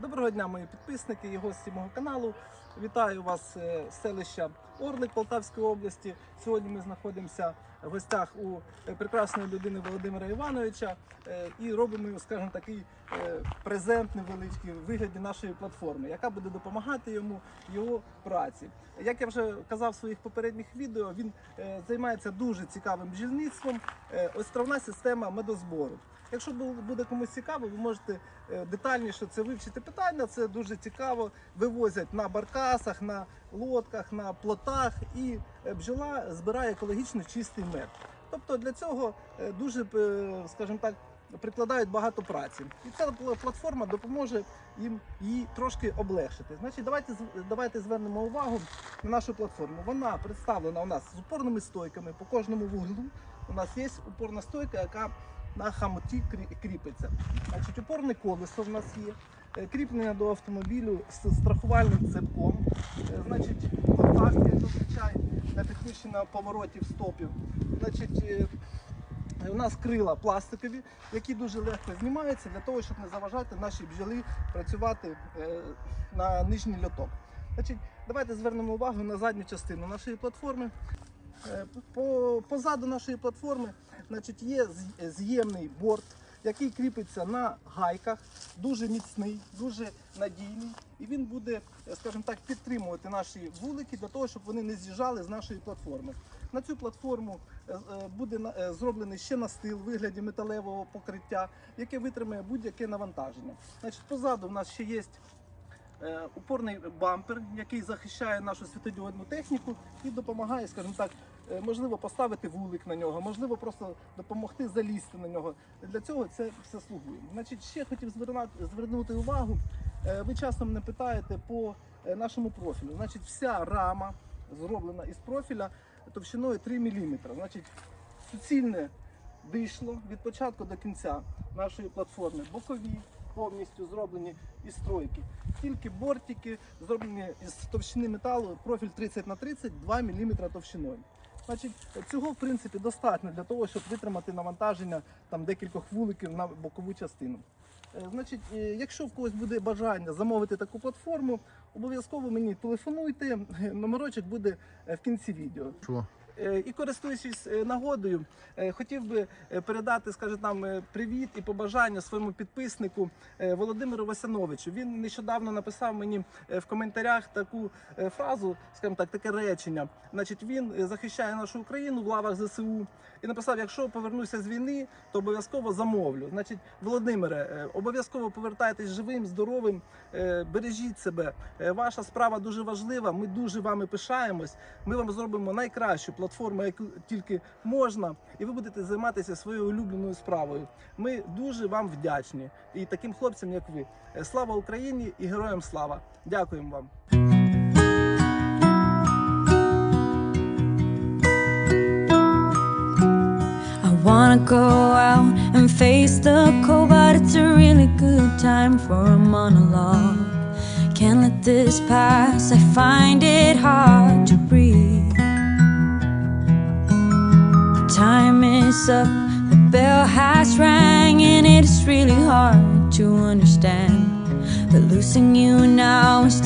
Доброго дня, мої підписники і гості мого каналу. Вітаю вас е, з селища Орлик Полтавської області. Сьогодні ми знаходимося в гостях у е, прекрасної людини Володимира Івановича е, і робимо, скажімо, такий презент невеличкий в вигляді нашої платформи, яка буде допомагати йому в його праці. Як я вже казав в своїх попередніх відео, він займається дуже цікавим бджільництвом. Островна система медозбору. Якщо бу- буде комусь цікаво, ви можете е, детальніше це вивчити питання. Це дуже цікаво. Вивозять на баркасах, на лодках, на плотах, і е, бджола збирає екологічно чистий мед. Тобто для цього е, дуже, скажімо так, прикладають багато праці. І ця платформа допоможе їм її трошки облегшити. Значить, давайте давайте звернемо увагу на нашу платформу. Вона представлена у нас з упорними стойками по кожному вуглу. У нас є упорна стойка, яка на хамоті кріпиться. Значить, опорне колесо в нас є, е, кріплення до автомобілю з страхувальним цепком, е, значить, контакт, як зазвичай, для підключення поворотів стопів. Значить, е, у нас крила пластикові, які дуже легко знімаються для того, щоб не заважати нашій бджолі працювати на нижній льоток. Значить, давайте звернемо увагу на задню частину нашої платформи. Е, По, позаду нашої платформи значить, є з'ємний борт, який кріпиться на гайках, дуже міцний, дуже надійний, і він буде, е, скажімо так, підтримувати наші вулики для того, щоб вони не з'їжджали з нашої платформи. На цю платформу е, буде зроблений ще настил в вигляді металевого покриття, яке витримає будь-яке навантаження. Значить, позаду в нас ще є упорний бампер, який захищає нашу світодіодну техніку і допомагає, скажімо так, можливо, поставити вулик на нього, можливо, просто допомогти залізти на нього. Для цього це все слугує. Значить, ще хотів звернути, увагу. е, Ви часто мене питаєте по е, нашому профілю. Значить, вся рама зроблена із профіля товщиною 3 мм. Значить, суцільне дишло від початку до кінця нашої платформи. Бокові повністю зроблені із стройки. Тільки бортики зроблені із товщини металу, профіль 30 на 30, 2 мм товщиною. Значить, цього в принципі достатньо для того, щоб витримати навантаження там декількох вуликів на бокову частину. Е, Значить, е, якщо в когось буде бажання замовити таку платформу, обов'язково мені телефонуйте. Е, Номерочок буде в кінці відео. Е, І користуючись е, нагодою, е, хотів би передати, скажімо, там е, привіт і побажання своєму підписнику Володимиру Васяновичу. Він нещодавно написав мені в коментарях таку фразу, скажімо так, таке речення. Значить, він захищає нашу Україну в лавах ЗСУ і написав: якщо повернуся з війни, то обов'язково замовлю. Значить, Володимире, обов'язково повертайтесь живим, здоровим, бережіть себе. Ваша справа дуже важлива. Ми дуже вами пишаємось. Ми вам зробимо найкращу платформу, яку тільки можна, і ви будете займатися своєю улюбленою справою. Ми дуже вам вдячні і таким хлопцям, як ви. Е, Слава Україні і героям слава! Дякуємо вам. Wanna go out and face the cold, but it's a really good time for a monologue. Can't let this pass, I find it hard to breathe. Up, the bell has rang, and it's really hard to understand. But losing you now is